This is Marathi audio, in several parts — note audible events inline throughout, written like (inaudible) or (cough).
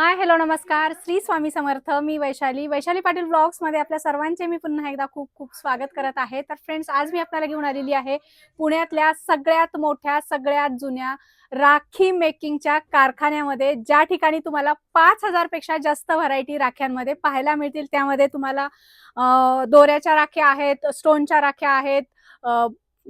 हाय हॅलो नमस्कार. श्री स्वामी समर्थ मी वैशाली. वैशाली पाटील ब्लॉग्समध्ये आपल्या सर्वांचे मी पुन्हा एकदा खूप खूप स्वागत करत आहे. तर फ्रेंड्स आज मी आपल्याला घेऊन आलेली आहे पुण्यातल्या सगळ्यात मोठ्या सगळ्यात जुन्या राखी मेकिंगच्या कारखान्यामध्ये ज्या ठिकाणी तुम्हाला पाच हजारपेक्षा जास्त व्हरायटी राख्यांमध्ये पाहायला मिळतील. त्यामध्ये तुम्हाला दोऱ्याच्या राख्या आहेत स्टोनच्या राख्या आहेत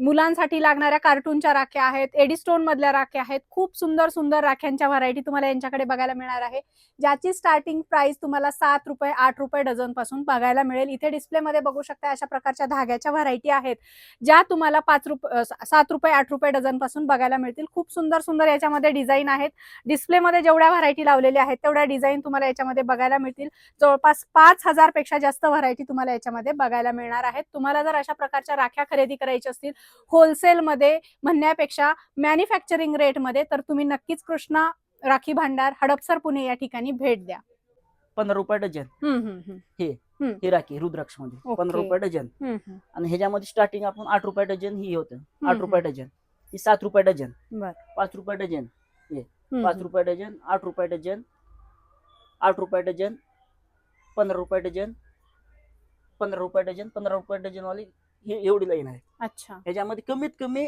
मुलांसाठी लागणाऱ्या कार्टूनच्या राख्या आहेत एडीस्टोन मधल्या राख्या आहेत खूप सुंदर सुंदर राख्यांच्या व्हरायटी तुम्हाला यांच्याकडे बघायला मिळणार आहे. ज्याची स्टार्टिंग प्राइस तुम्हाला सात रुपये आठ रुपये डझनपासून बघायला मिळेल. इथे डिस्प्लेमध्ये बघू शकता अशा प्रकारच्या धाग्याच्या व्हरायटी आहेत ज्या तुम्हाला पाच रुपये सात रुपये आठ रुपये डझनपासून बघायला मिळतील. खूप सुंदर सुंदर याच्यामध्ये डिझाईन आहेत. डिस्प्लेमध्ये जेवढ्या व्हरायटी लावलेल्या आहेत तेवढ्या डिझाईन तुम्हाला याच्यामध्ये बघायला मिळतील. जवळपास पाच हजारपेक्षा जास्त व्हरायटी तुम्हाला याच्यामध्ये बघायला मिळणार आहेत. तुम्हाला जर अशा प्रकारच्या राख्या खरेदी करायच्या असतील होलसेलमध्ये म्हणण्यापेक्षा मॅन्युफॅक्चरिंग रेटमध्ये तर तुम्ही नक्कीच कृष्णा राखी भांडार हडपसर पुणे या ठिकाणी भेट द्या पंधरा रुपये डझन हम्म. ही राखी रुद्राक्षमध्ये. पंधरा रुपये डझन. आणि ह्याच्यामध्ये स्टार्टिंग आपण आठ रुपये डझन ही होतं आठ. रुपये डझन ही सात रुपये डझन. पाच रुपये डझन हम्म, पाच रुपये डझन आठ रुपये डझन आठ रुपये डझन पंधरा रुपये डझन पंधरा रुपये डझन पंधरा रुपये डझन वाली ही एवढी लाईन आहे. अच्छा. ह्याच्यामध्ये कमीत कमी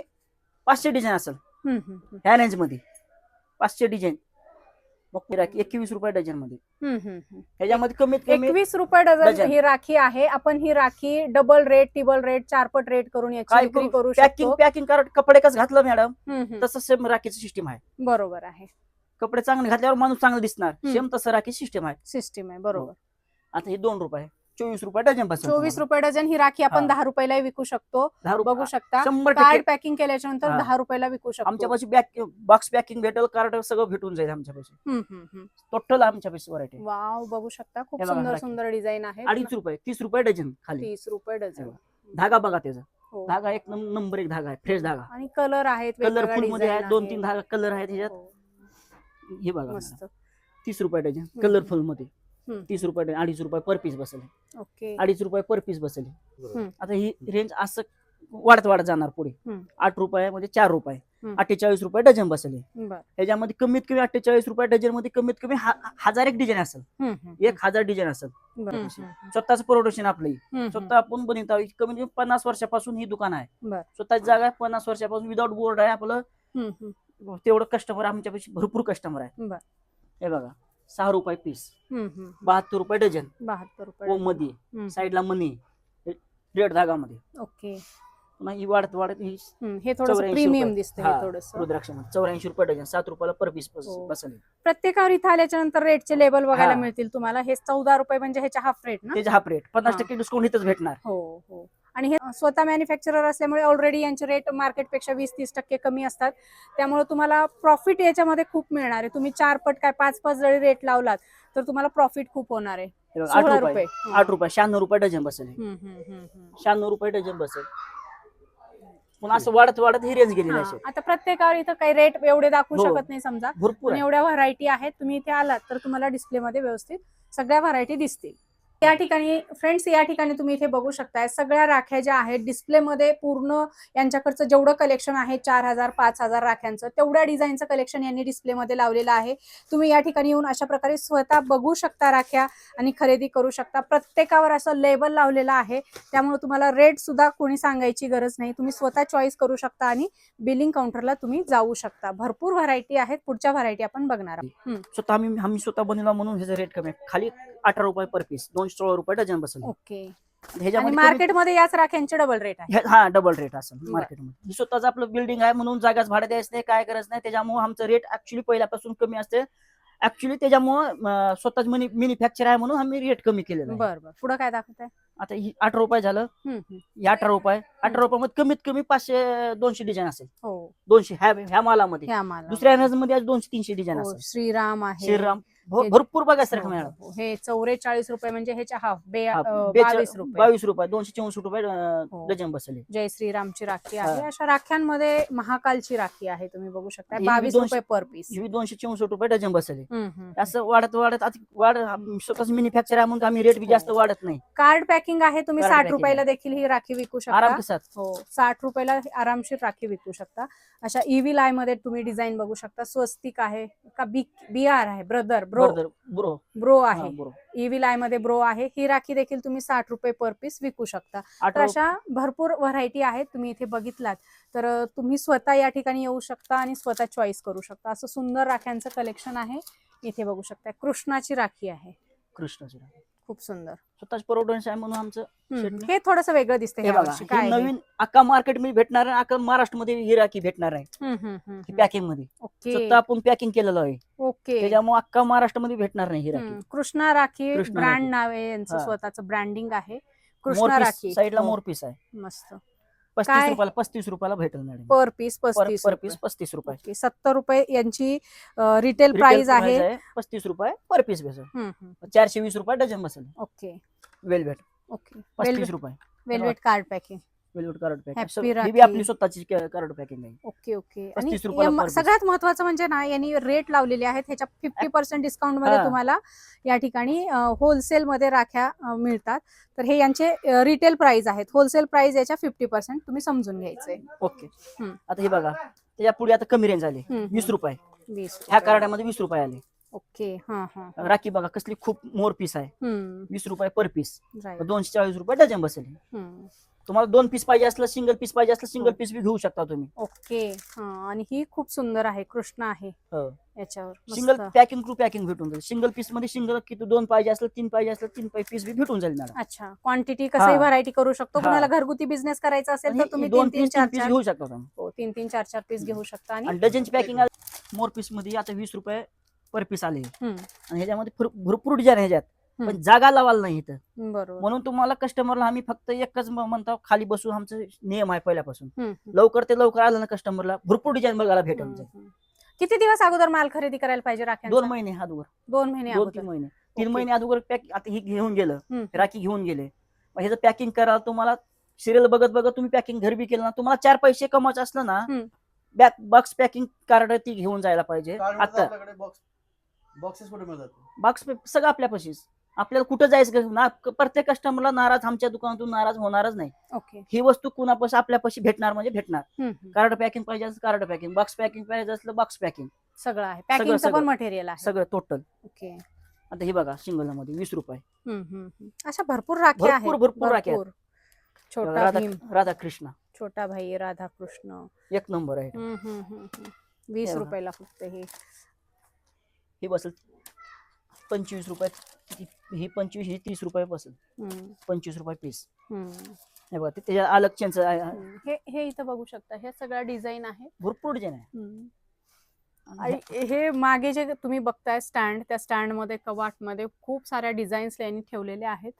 पाचशे डिझाईन असेल. हम्म, हम्म, हम्म. ह्या रेंजमध्ये पाचशे डिझाईन. मग ही राखी एकवीस रुपये डझनमध्ये हम्म, हम्म, हम्म. ह्याच्यामध्ये कमीत कमी एकवीस रुपये डझन डझन. ही राखी आहे. आपण ही rakhi double rate triple rate चारपट रेट करून याची काय विक्री करू? करू पॅकिंग शकतो. पॅकिंग करा कपडे कसं घातलं मॅडम हम्म, हम्म. तसं सेम राखीचं सिस्टम आहे. बरोबर आहे. कपडे चांगले घातल्यावर माणूस चांगला दिसणार. हम्म. सेम तसं राखी सिस्टम आहे. सिस्टीम आहे बरोबर. आता हे दोन रुपये. चोवीस रुपये डझनपासून चोवीस रुपये डझन ही राखी आपण. दहा रुपयाला विकू शकतो. बघू शकता. शंभर कार्ड पॅकिंग केल्याच्यानंतर. दहा रुपयाला विकू शकतो. आमच्यापाशी बॅक बॉक्स पॅकिंग भेटेल कार्ड सगळं भेटून जाईल आमच्यापाशी. टोटल आमच्यापाशी व्हरायटी वाव बघू शकता. खूप सुंदर. सुंदर डिझाईन आहे. अडीच रुपये तीस रुपये डझन खाली. तीस रुपये डझन. धागा बघा त्याचा. हो. धागा एक नंबर एक धागा आहे फ्रेश धागा. आणि कलर आहेत कलरफुलमध्ये design आहे दोन तीन आहेत. धागा कलर आहेत ह्याच्यात. हो, हे बघा. तीस रुपये डझन कलरफुलमध्ये. तीस रुपये अडीच रुपये पर पीस बसेल. ओके. अडीच रुपये पर पीस बसेल. आता ही रेंज असं वाढत वाढत जाणार पुढे. आठ रुपयामध्ये चार रुपये. अठ्ठेचाळीस रुपये डझन बसले बर. ह्याच्यामध्ये कमीत कमी अठ्ठेचाळीस रुपये डझनमध्ये कमीत कमी हजार एक डिझाईन असेल. एक हजार डिझाईन असेल. स्वतःच प्रोडक्शन आपलं हे. स्वतः आपण बनवत. कमीत कमी पन्नास वर्षापासून ही दुकान आहे. स्वतःची जागा आहे पन्नास वर्षापासून विदाउट बोर्ड आहे आपलं. तेवढं कस्टमर आमच्यापाशी भरपूर कस्टमर आहे. हे बघा. सहा रुपये पीस. बहात्तर रुपये डझन. बहात्तर रुपये डझन. मध्ये साईडला मनी. रेड धागामध्ये. ओके. ही वाढत वाढत ही हे 84 प्रीमियम. दिसतं हा, हे रुद्राक्षामध्ये. चौऱ्याऐंशी रुपये डझन. सात रुपयाला पर पीस हो. बसले प्रत्येकावर इथं आल्याच्यानंतर रेटचे लेबल बघायला हा. मिळतील तुम्हाला. हे चौदा रुपये म्हणजे ह्याच्या हाफ रेट ना? हाफ रेट पन्नास हा. टक्के डिस्काउंट इथंच भेटणार. हो हो. आणि हे स्वतः मॅन्युफॅक्चरर असल्यामुळे ऑलरेडी यांचे रेट मार्केटपेक्षा वीस तीस टक्के कमी असतात. त्यामुळे तुम्हाला प्रॉफिट याच्यामध्ये खूप मिळणार आहे. तुम्ही चार पट काय पाच पाच जरी रेट लावलात तर तुम्हाला प्रॉफिट खूप होणार आहे. आठ रुपये. आठ रुपये. शहाण्णव रुपये डझन बसेल. शहाण्णव रुपये डझन बसेल. पुन्हा असं वाढत वाढत ही रेंज असेल. आता प्रत्येकावर इथं काही रेट एवढे दाखवू हो. शकत नाही समजा. भरपूर. एवढ्या व्हरायटी आहेत. तुम्ही इथे आलात तर तुम्हाला डिस्प्लेमध्ये व्यवस्थित सगळ्या व्हरायटी दिसतील. या ठिकाणी फ्रेंड्स या ठिकाणी तुम्ही इथे बघू शकताय सगळ्या राख्या ज्या आहेत डिस्प्लेमध्ये पूर्ण यांच्याकडचं जेवढं कलेक्शन आहे चार हजार पाच हजार राख्यांचं तेवढ्या डिझाईनचं कलेक्शन यांनी डिस्प्लेमध्ये लावलेलं आहे. तुम्ही या ठिकाणी येऊन अशा प्रकारे स्वतः बघू शकता राख्या आणि खरेदी करू शकता. प्रत्येकावर असं लेबल लावलेलं आहे त्यामुळे तुम्हाला रेट सुद्धा कोणी सांगायची गरज नाही. तुम्ही स्वतः चॉईस करू शकता आणि बिलिंग काउंटरला तुम्ही जाऊ शकता. भरपूर व्हरायटी आहेत पुढच्या व्हरायटी आपण बघणार आहोत. स्वतः आम्ही आम्ही स्वतः बनवला म्हणून ह्याचा रेट कमी आहे. खाली अठरा रुपये पर पीस दोनशे सोळा रुपये डझन बसेल. ओके. ह्याच्यामध्ये मार्केटमध्ये याच राख्यांचे डबल रेट आहे. हे- हा डबल रेट असेल. मार्केटमध्ये ही स्वतःच आपलं बिल्डिंग आहे म्हणून जागाच भाडं द्यायचं नाही काय करायचं नाही. त्याच्यामुळे आमचं रेट ऍक्च्युली पहिल्यापासून कमी असते. ऍक्च्युली त्याच्यामुळे स्वतःच मनी मॅन्युफॅक्चर आहे म्हणून आम्ही रेट कमी केलेला आहे. बरं बरं. पुढे काय दाखवत आहे आता ही अठरा रुपये झालं. ही अठरा रुपये अठरा रुपयामध्ये कमीत कमी पाचशे दोनशे डिझाईन असेल. हो. दोनशे ह्या ह्या मालामध्ये. हे आम्हाला दुसऱ्या मध्ये आज दोनशे तीनशे डिझाईन हो, असेल. श्रीराम आहे. श्रीराम. भरपूर बघायचं हो, हो, हे. चौवेचाळीस रुपये म्हणजे ह्याच्या हाफ बे हा, बावीस रुपये. बावीस रुपये दोनशे चौसष्ट रुपये हो. डझन बसले. जय श्रीरामची राखी आहे. हा. अशा राख्यांमध्ये महाकालची राखी आहे तुम्ही बघू शकता. ही बावीस रुपये पर पीस ही दोनशे चौसष्ट रुपये डझन बसले. असं वाढत वाढत वाढ मॅन्युफॅक्चर आहे म्हणून आम्ही रेट बी जास्त हो. वाढत नाही. कार्ड पॅकिंग आहे तुम्ही साठ रुपयाला देखील ही राखी विकू शकता. हो साठ रुपयाला आरामशीर राखी विकू शकता. अशा ईव्ही लायमध्ये तुम्ही डिझाईन बघू शकता. स्वस्तिक आहे का बी बी आर आहे ब्रदर ब्रो ब्रो ब्रो हा, आहे. ब्रो ईव्ही लायमध्ये ब्रो आहे. ही राखी देखील तुम्ही साठ रुपये पर पीस विकू शकता. तर अशा भरपूर व्हरायटी आहेत. तुम्ही इथे बघितलात. तर अ, तुम्ही स्वतः या ठिकाणी येऊ शकता आणि स्वतः चॉईस करू शकता. असं सुंदर राख्यांचं कलेक्शन आहे. इथे बघू शकता. कृष्णाची राखी आहे. कृष्णाची राखी. खूप सुंदर. स्वतःच प्रोडक्ट आहे म्हणून आमचं हे थोडस वेगळं दिसतंय हे बघा यावर्षी. काय हे आहे? नवीन अख्खा मार्केटमध्ये भेटणार आहे अख्खा महाराष्ट्रामध्ये ही राखी भेटणार आहे. हम्म, हम्म, हम्म, हम्म. पॅकिंगमध्ये. ओके. स्वतः आपण पॅकिंग केलेलं आहे. ओके. त्याच्यामुळे अख्खा महाराष्ट्रामध्ये भेटणार नाही ही राखी कृष्णा राखी कृष्णा ब्रँड राखी. नाव आहे यांचं हा. स्वतःचं ब्रँडिंग आहे. कृष्णा राखी. साईडला हो, मोरपीस आहे. मस्त. पस्तीस काय? रुपयाला पस्तीस रुपयाला भेटेल मॅडम पर पीस पस्तीस पर. पीस पस्तीस रुपये. सत्तर रुपये यांची रिटेल Retail प्राइस price आहे. पस्तीस रुपये पर पीस हम्म, हम्म. चारशे वीस रुपये डझन बसेल. ओके. Velvet okay. पस्तीस रुपये. Velvet card packing velvet card ही आपली स्वतःची कार्ड पॅकिंग आहे. Okay okay. आणि 35 रुपयाला एम- per piece. सगळ्यात महत्वाचं म्हणजे ना यांनी रेट लावलेले आहेत. ह्याच्या फिफ्टी पर्सेंट डिस्काउंटमध्ये. तुम्हाला या ठिकाणी होलसेल मध्ये राख्या मिळतात. तर हे यांचे रिटेल प्राइस आहेत. होलसेल प्राइस याच्या फिफ्टी पर्सेंट तुम्ही समजून घ्यायचे. ओके. आता हे बघा त्याच्या पुढे आता कमी रेंज आली. वीस रुपये. ह्या. कार्डामध्ये वीस रुपये आले. ओके हा हा. राखी बघा कसली खूप मोर पीस आहे. वीस रुपये पर पीस दोनशे चाळीस रुपये डझन बसेल. तुम्हाला दोन पीस पाहिजे असलं सिंगल पीस पाहिजे असलं सिंगल हो. पीस बी घेऊ शकता तुम्ही ओके हा आणि ही खूप सुंदर आहे कृष्ण आहे हो. याच्यावर सिंगल मस्त. पॅकिंग टू पॅकिंग भेटून जाईल सिंगल पीसमध्ये सिंगल किती दोन पाहिजे असलं तीन पाहिजे असलं तीन पीस बी भेटून जाईल मॅडम अच्छा क्वांटिटी कसंही हा. व्हरायटी करू शकतो हा. कुणाला घरगुती बिझनेस करायचा असेल तर तुम्ही दोन तीन तीन पीस चार पीस चार घेऊ शकता तुम्ही हो तीन तीन चार चार पीस घेऊ शकता आणि आणि डझनची पॅकिंग मोर पीसमध्ये आता वीस रुपये पर पीस आले हम्म. आणि ह्याच्यामध्ये भर- भरपूर डिझाईन ह्याच्यात. पण जागा लावायला नाही इथं. बरोबर. म्हणून तुम्हाला कस्टमरला आम्ही फक्त एकच म्हणतो खाली बसू आमचं नियम आहे पहिल्यापासून. लवकर ते लवकर आलं ना कस्टमरला भरपूर डिझाईन बघायला भेटून हम्म, जाईल. हम्म. किती दिवस अगोदर माल खरेदी करायला पाहिजे राख्यांचा? दोन महिने अगोदर. दोन महिने दोन तीन महिने. तीन. महिने अगोदर पॅक आता ही घेऊन गेलं. राखी घेऊन गेले. मग ह्याचं पॅकिंग करा तुम्हाला सिरियल बघत बघत तुम्ही पॅकिंग घर बी केलं ना तुम्हाला चार पैसे कमवायचं असलं ना. बॅक बॉक्स पॅकिंग कार्ड ती घेऊन जायला पाहिजे. आता. बॉक्सेस कुठे मिळतात? बॉक्स सगळं आपल्यापाशीच. आपल्याला कुठं जायचं ना प्रत्येक कस्टमरला नाराज आमच्या दुकानातून नाराज होणारच नाही. ओके. ही वस्तू कुणापाशी आपल्यापाशी भेटणार म्हणजे भेटणार. कार्ड पॅकिंग पाहिजे असलं कार्ड पॅकिंग बॉक्स पॅकिंग पाहिजे असलं बॉक्स पॅकिंग सगळं आहे. पॅकिंगचं पण सगळं. मटेरियल आहे. सगळं टोटल ओके. आता हे बघा सिंगलमध्ये वीस रुपये. हम्म, हम्म, हम्म. अशा भरपूर राख्या आहेत. भरपूर- भरपूर राख्या आहेत. छोटा राधा भीम. राधाकृष्ण. छोटा भाई राधा कृष्ण एक नंबर आहे. हम्म, हम्म, हम्म, हम्म. वीस हे बघा. रुपयाला फक्त हे. हे बसेल पंचवीस रुपये ही- ही पंचवीस ही तीस रुपये हम्म, पंचवीस रुपये पीस हम्म, हे बघा ते त्याच्या अलग चेंज हम्म. हे हे इथं बघू शकता. हे सगळ्या डिझाईन आहे. भरपूर डिझाईन आहे. हम्म. आणि हे मागे जे तुम्ही बघताय स्टँड त्या स्टँडमध्ये कवाटमध्ये खूप साऱ्या डिझाईन्स यांनी ठेवलेल्या आहेत.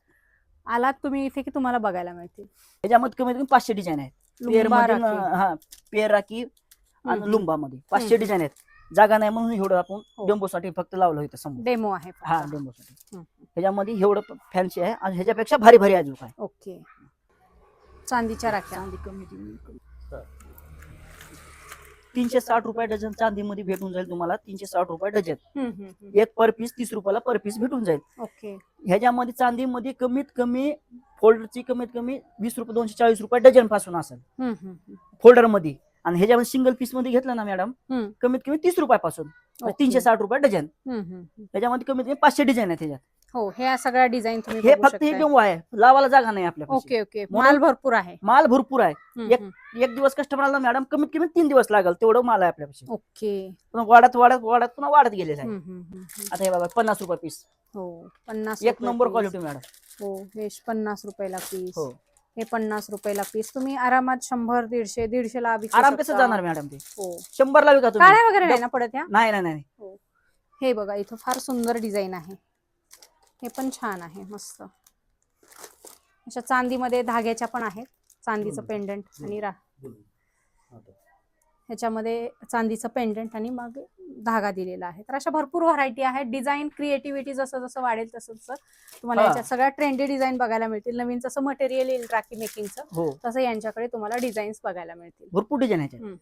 आलात तुम्ही इथे की तुम्हाला बघायला मिळतील? ह्याच्यामध्ये कमीत कमी पाचशे डिझाईन आहेत. पेअर लुंबा मध्ये राखी. हा पेअर राखी आणि हम्म. लुंबा मध्ये पाचशे हम्म. डिझाईन आहेत. जागा नाही म्हणून एवढं आपण हो. डेंबोसाठी फक्त लावलं होतं समोर. डेमो आहे फक्त. हा डेंबोसाठी हम्म. ह्याच्यामध्ये एवढं फॅन्सी आहे आणि ह्याच्यापेक्षा भारी भारी अजून आहे ओके. चांदीच्या राख्या. चांदी कमी तीनशे साठ रुपये डझन चांदीमध्ये भेटून जाईल तुम्हाला तीनशे साठ रुपये डझन. हम्म, हम्म, हम्म. एक पर पीस तीस रुपयाला पर पीस भेटून जाईल. ओके. ह्याच्यामध्ये चांदीमध्ये कमीत कमी फोल्डरची कमीत कमी वीस रुपये दोनशे चाळीस रुपये डझनपासून असेल. हम्म, हम्म, हम्म. फोल्डर आणि ह्याच्यामध्ये सिंगल पीसमध्ये घेतलं ना मॅडम. कमीत कमी तीस रुपयापासून ओके. तीनशे साठ रुपये डझन. त्याच्यामध्ये कमीत कमी पाचशे डिझाईन आहे त्याच्यात हो ह्या सगळ्या डिझाईन तुम्ही हे फक्त हे. डेमो आहे लावायला जागा नाही आपल्या ओके ओके माल भरपूर आहे माल भरपूर आहे एक-. एक दिवस कस्टमरला मॅडम कमीत कमी तीन दिवस लागेल तेवढं माल आहे आपल्यापाशी ओके पुन्हा वाढत वाढत वाढत पुन्हा वाढत गेलेलं आहे. आता हे बघा पन्नास रुपये पीस हो पन्नास एक नंबर. क्वालिटी मॅडम हो हे पन्नास रुपयाला पीस हो हे पन्नास रुपयाला पीस तुम्ही आरामात शंभर दीडशे दीडशे ला विकू आराम कसं शकता. जाणार मॅडम ते? हो. शंभरला विका तुम्ही. काळ्या वगैरे नाही ना पडत या? नाही नाही नाही हे. बघा इथं फार सुंदर डिझाईन आहे. हे पण छान आहे मस्त. अशा चांदीमध्ये धाग्याच्या पण आहेत. चांदीचं. पेंडंट आणि रा हा, तर. ह्याच्यामध्ये चांदीचं पेंडंट आणि मग धागा दिलेला आहे. तर अशा भरपूर व्हरायटी आहेत. डिझाईन क्रिएटिव्हिटी जसं जसं वाढेल तसं तसं तुम्हाला. याच्यात सगळ्या ट्रेंडी डिझाईन बघायला मिळतील. नवीन जसं मटेरियल येईल राखी मेकिंगचं हो. तसं यांच्याकडे तुम्हाला डिझाईन्स बघायला मिळतील. भरपूर डिझाईन आहे.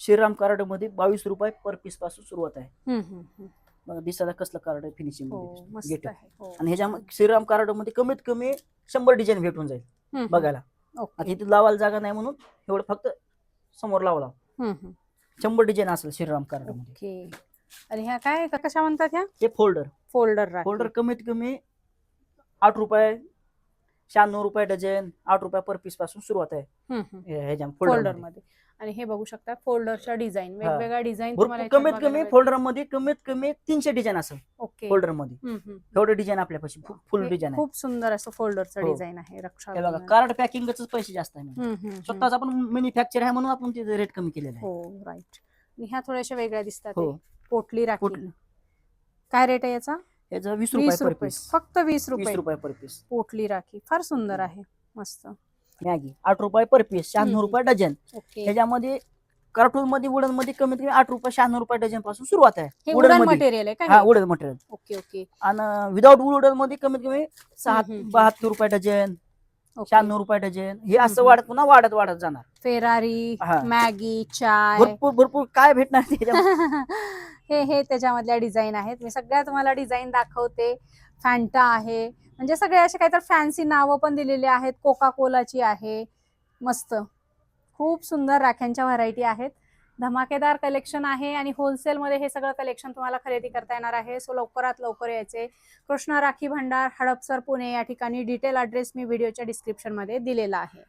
श्रीराम कार्डमध्ये बावीस रुपये पर पीसपासून सुरुवात आहे. दिसायला कसलं कार्ड आहे फिनिशिंग हो हो. आणि ह्याच्यामध्ये श्रीराम कार्डमध्ये कमीत कमी शंभर डिझाईन भेटून जाईल बघायला. इथे लावायला जागा नाही म्हणून एवढं फक्त समोर लावला हम्म. शंभर डिझाईन असेल श्रीराम कार्ड ओके. आणि ह्या काय क- कशा म्हणतात ह्या? हे फोल्डर. फोल्डर राखी. फोल्डर कमीत कमी आठ रुपये शहाण्णव रुपये डझन आठ रुपये पर पीसपासून सुरुवात आहे. हे- ह्याच्या फोल्डरमध्ये आणि हे बघू शकता फोल्डरच्या डिझाईन हा. वेगवेगळ्या डिझाईन कमीत कमी फोल्डरमध्ये कमीत कमी तीनशे डिझाईन असेल ओके. फोल्डरमध्ये हम्म, हम्म. एवढं डिझाईन आपल्यापाशी फुल हे डिझाईन आहे. खूप सुंदर असं फोल्डरचं हो. डिझाईन आहे रक्षा हे बघा कार्ड पॅकिंगच पैसे जास्त आहे हम्म, हम्म, हम्म. स्वतःच आपण मॅन्युफॅक्चर आहे म्हणून आपण तिथे रेट कमी केलेला आहे. हो राईट आणि ह्या थोड्याशा वेगळ्या दिसतात हो. हे. पोटली राखी पोटली. काय रेट आहे याचा? याचं वीस वीस रुपये पर रुपये. पीस फक्त वीस वीस रुपये. रुपये पर पीस पोटली राखी फार सुंदर आहे. मस्त. मॅगी आठ रुपये पर पीस शहाण्णव. रुपये डझन. ह्याच्यामध्ये कार्टून मध्ये वुडनमध्ये कमीत कमी आठ रुपये शहाण्णव रुपये डझनपासून सुरुवात आहे. वुडन मटेरियल आहे हा वुडन मटेरियल ओके ओके. आणि विदाउट वुडनमध्ये कमीत कमी सहा. बहात्तर रुपये डझन शहाण्णव रुपये डझन. हे असं. वाढत पुन्हा वाढत वाढत जाणार. फेरारी. मॅगी चाय. भरपूर भरपूर काय भेटणार? (laughs) हे हे त्याच्यामधल्या डिझाईन आहेत. मी सगळ्या तुम्हाला डिझाईन दाखवते. फॅन्टा आहे. म्हणजे सगळे असे काहीतरी फॅन्सी नावं पण दिलेली आहेत. कोका कोलाची आहे. मस्त. खूप सुंदर राख्यांच्या व्हरायटी आहेत. धमाकेदार कलेक्शन आहे आणि होलसेलमध्ये हे सगळं कलेक्शन तुम्हाला खरेदी करता येणार आहे. सो लवकरात लवकर यायचे. कृष्णा राखी भंडार हडपसर पुणे या ठिकाणी डिटेल ॲड्रेस मी व्हिडिओच्या डिस्क्रिप्शनमध्ये दिलेला आहे.